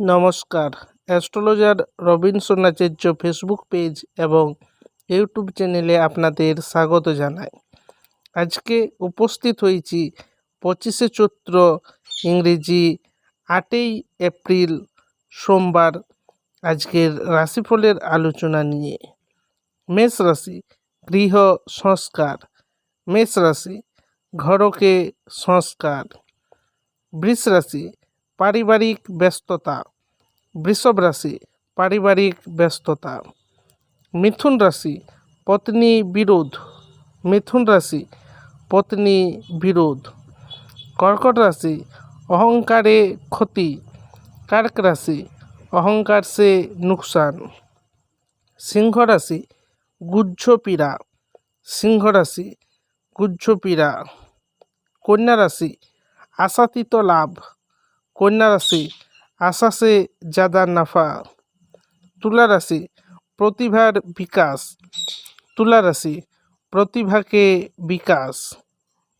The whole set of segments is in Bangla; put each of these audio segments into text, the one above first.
নমস্কার। Astrologer Robinson Acharya Facebook page এবং ইউটিউব চ্যানেলে আপনাদের স্বাগত জানাই। আজকে উপস্থিত হয়েছি পঁচিশে চৈত্র ইংরেজি আটই এপ্রিল সোমবার আজকের রাশিফলের আলোচনা নিয়ে। মেষ রাশি, গৃহ সংস্কার। মেষ রাশি, ঘরকে সংস্কার। বৃষ রাশি পারিবারিক ব্যস্ততা। বৃষভ রাশি, পারিবারিক ব্যস্ততা। মিথুন রাশি, পত্নী বিরোধ। মিথুন রাশি, পত্নী বিরোধ। কর্কট রাশি, অহংকারে ক্ষতি। কার্ক রাশি, অহংকার সে নুকসান। সিংহ রাশি গুজ্জ পীড়া সিংহ রাশি গুজ্জ পীড়া কন্যা রাশি, আশাতীত লাভ। কন্যা রাশি আশাসে জাদা নাফা তুলা রাশি প্রতিভার বিকাশ তুলা রাশি প্রতিভাকে বিকাশ,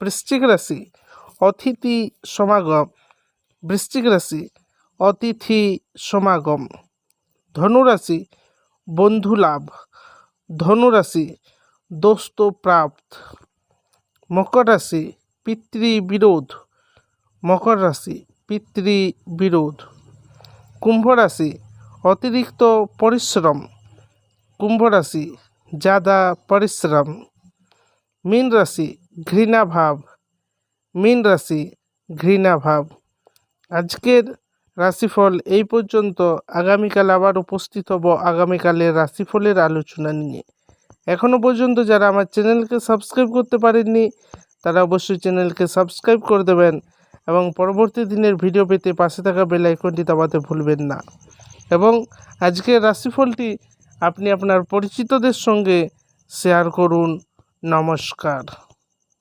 বৃশ্চিক রাশি, অতিথি সমাগম, বৃশ্চিক রাশি, অতিথি সমাগম, ধনুরাশি, বন্ধু লাভ, ধনুরাশি, দোস্ত প্রাপ্ত, মকর রাশি, পিতৃবিরোধ, মকর রাশি পিতৃবিরোধ। কুম্ভ রাশি অতিরিক্ত পরিশ্রম। কুম্ভ রাশি জাদা পরিশ্রম। মীন রাশি ঘৃণাভাব মীন রাশি ঘৃণাভাব আজকের রাশিফল এই পর্যন্ত। আগামীকাল আবার উপস্থিত হব আগামীকালের রাশিফলের আলোচনা নিয়ে। এখনও পর্যন্ত যারা আমার চ্যানেলকে সাবস্ক্রাইব করতে পারেননি, তারা অবশ্যই চ্যানেলকে সাবস্ক্রাইব করে দেবেন। এবং পরবর্তী দিনের ভিডিও পেতে পাশে থাকা বেল আইকনটি দাবাতে ভুলবেন না। এবং আজকের রাশিফলটি আপনি আপনার পরিচিতদের সঙ্গে শেয়ার করুন। নমস্কার।